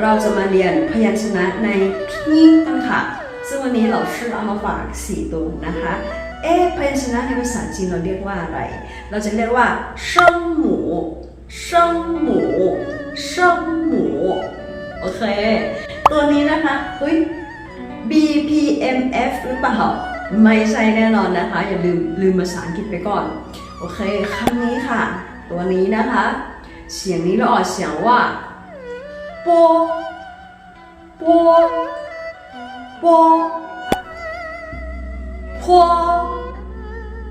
เราจะมาเรียนพยัญชนะในพี่กันค่ะ ซึ่งวันนี้เราชื่อเอามาฝากสี่ตัวนะคะ เอ๊พยัญชนะในภาษาจีนเราเรียกว่าอะไร เราจะเรียกว่าเชิงหมูเชิงหมูเชิงหมูโอเค ตัวนี้นะคะเฮ้ย BPMF หรือเปล่าไม่ใช่แน่นอนนะคะ อย่าลืมลืมภาษาอังกฤษไปก่อน โอเคคำนี้ค่ะ ตัวนี้นะคะ เสียงนี้เราออกเสียงว่า ปัวปัวปัวพัว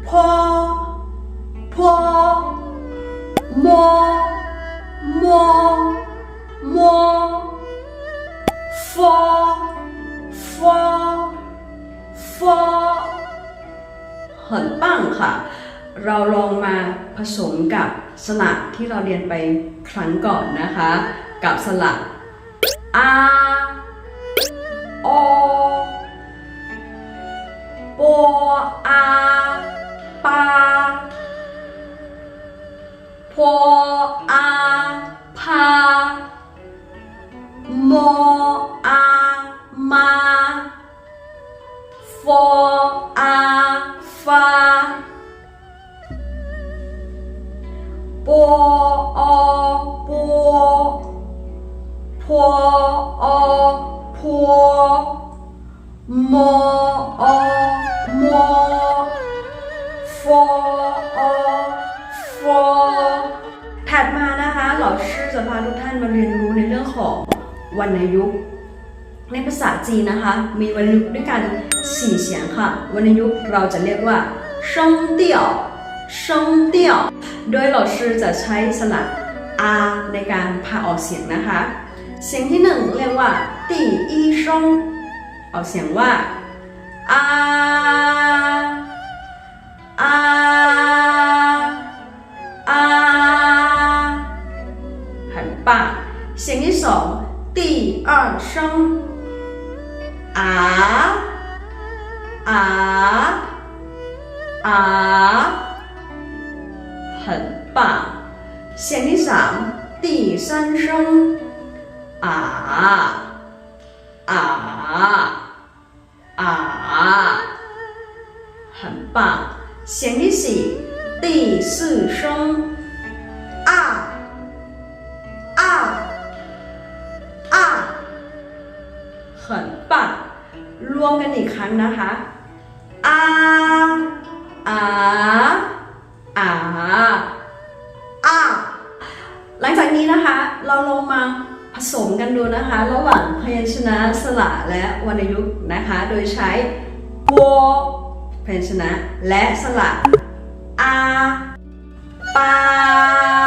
พัวพัวมัวมัวมัวฟอฟอฟอ很棒ค่ะ เราลองมาผสมกับสระที่เราเรียนไปครั้งก่อนนะคะ กับสระอาอปออาปาพออาพาโมอามาฟออาฟา ปออปัวพัวอพัวมอโมฟออฟอถัดมานะคะหลอชื่อจะพาทุกท่านมาเรียนรู้ในเรื่องของวรรณยุกต์ในภาษาจีนนะคะ มีวรรณยุกต์ด้วยกันสี่เสียงค่ะวรรณยุกต์เราจะเรียกว่า声调声调โดยหลอชื่อจะใช้สระอาในการพาออกเสียงนะคะ เสียงที่หนึ่งเรียกว่าตีอีชงออกเสียงว่าอาอาอา 很棒。เสียงที่สอง第二声啊啊啊很棒。เ สียงที่สาม第三声啊啊啊很棒。เสียงที่สี่第四声啊啊啊很棒รวมกันอีกครั้งนะคะอา อ่าอ่าหลังจากนี้นะคะ เราลงมาผสมกันดูนะคะ ระหว่างพยัญชนะสระและวรรณยุกต์นะคะ โดยใช้วัวพยัญชนะและสระอาปา